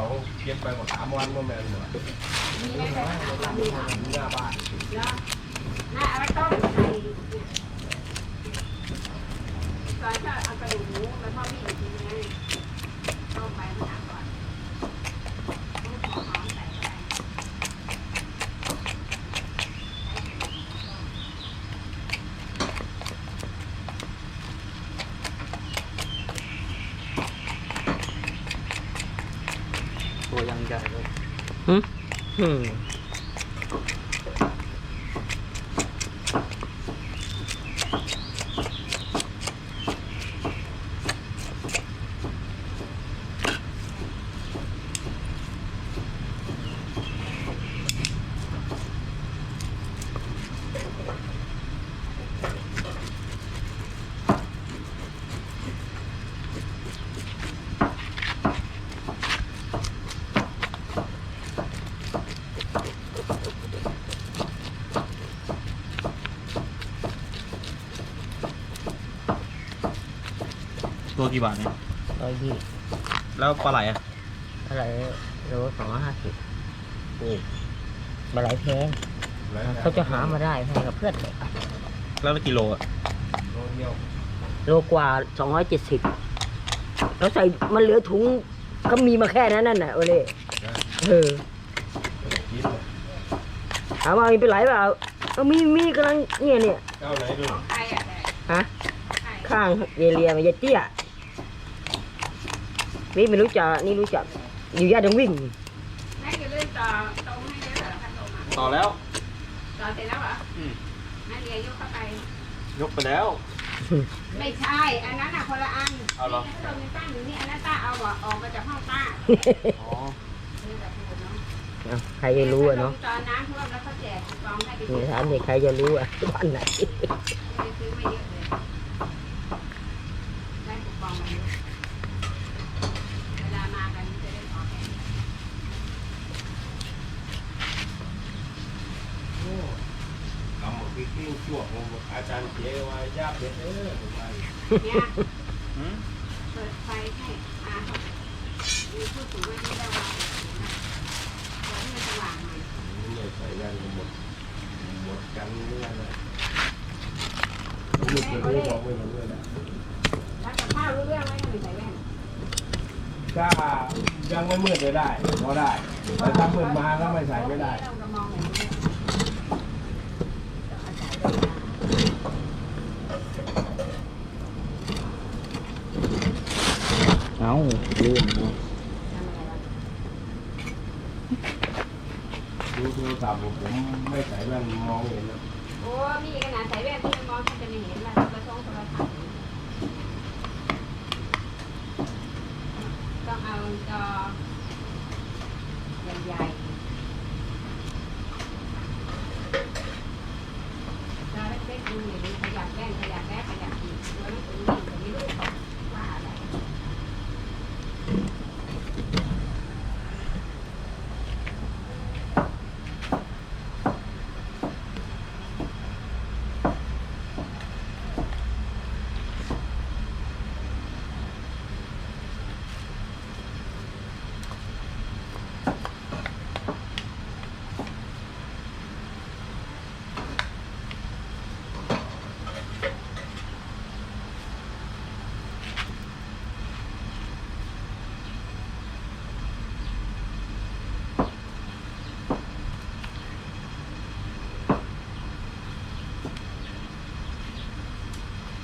วันก็แมนหมดมีไปกว่าสามวันนี่เหรอหน้าบ้านน่าเอาไปต้มใส่ตอนถ้าเอากระดูกหมูแล้วพอพี่อีกทีนึงต้มไปหนาก่อนต้องขอหอมใส่ไป ตัวยังใหญ่เลย อืม ตัวกี่บาทเนี่ยร้อยยี่แล้วปลาไหลอะอะไรโลสองร้อยห้าสิบนี่ปลาไหลแพงเขาจะหามาได้แพงกับเพื่อนเลยแล้วกิโลอะโลเดียวโลกว่าสองร้อยเจ็ดสิบเราใส่มันเหลือถุงก็มีมาแค่นั้นน่ะโอเล่เออคิดเลยถามว่ามีเป็นไรเปล่าเอามีมีกำลังเนี่ยเนี่ยเจ้าไหนดูใครอะฮะใครข้างเยเลียมันจะเตี้ย นี่ไม่รู้จักนี่รู้จักอยู่ย่านต้องวิ่งแม่จะเลื่อนต่อตรงให้เยอะเหรอพัดลมอะต่อแล้ว ต่อเสร็จแล้วเหรออืมแม่เรียนยกเข้าไป ยกไปแล้ว ไม่ใช่ อันนั้นอะคนละอันเอาเหรอ นี่พัดลมยังตั้งอยู่นี่อันนั้นต้าเอาอะออกมาจากห้องต้าอ๋อนี่แบบโหดเนาะเอาใครจะรู้อะเนาะตอนน้ำท่วมแล้วเขาแจกคูปองให้ไปนี่ถามเด็กใครจะรู้อะบ้านไหนไม่ได้ซื้อไม่เยอะเลย ได้คูปองมาเยอะเวลามากันจะได้ขอแค่นี้ ทำหมดพี่กิ้งชั่วของอาจารย์เจ๊ว่าย่าเป็ดเออผมไปเนี่ยอืมเปิดไฟให้อามีผู้สูงอายุได้ว่าเปิดให้มันสว่างหน่อยเนี่ยใส่แว่นหมดหมดกันเรื่องเลยลูกเลยบอกไม่รู้เลยนะแล้วกับข้าวรู้เรื่องไหมถ้าไม่ใส่แว่นถ้ายังไม่มืดเลยได้พอได้แต่ถ้ามืดมาแล้วไม่ใส่ไม่ได้ เอ้าลืมทำอะไรวะดูโทรศัพท์ผมไม่ใส่แว่นมองเห็นนะโอ้มีขนาดใส่แว่นที่มองจะไม่เห็นละกระทงโทรศัพท์ต้องเอาจอใหญ่ๆจอเล็กๆดูอย่างนี้ขยับแว่นขยับแว่นขยับอีกตัวหนังสือนี่ตัวนี้ลูก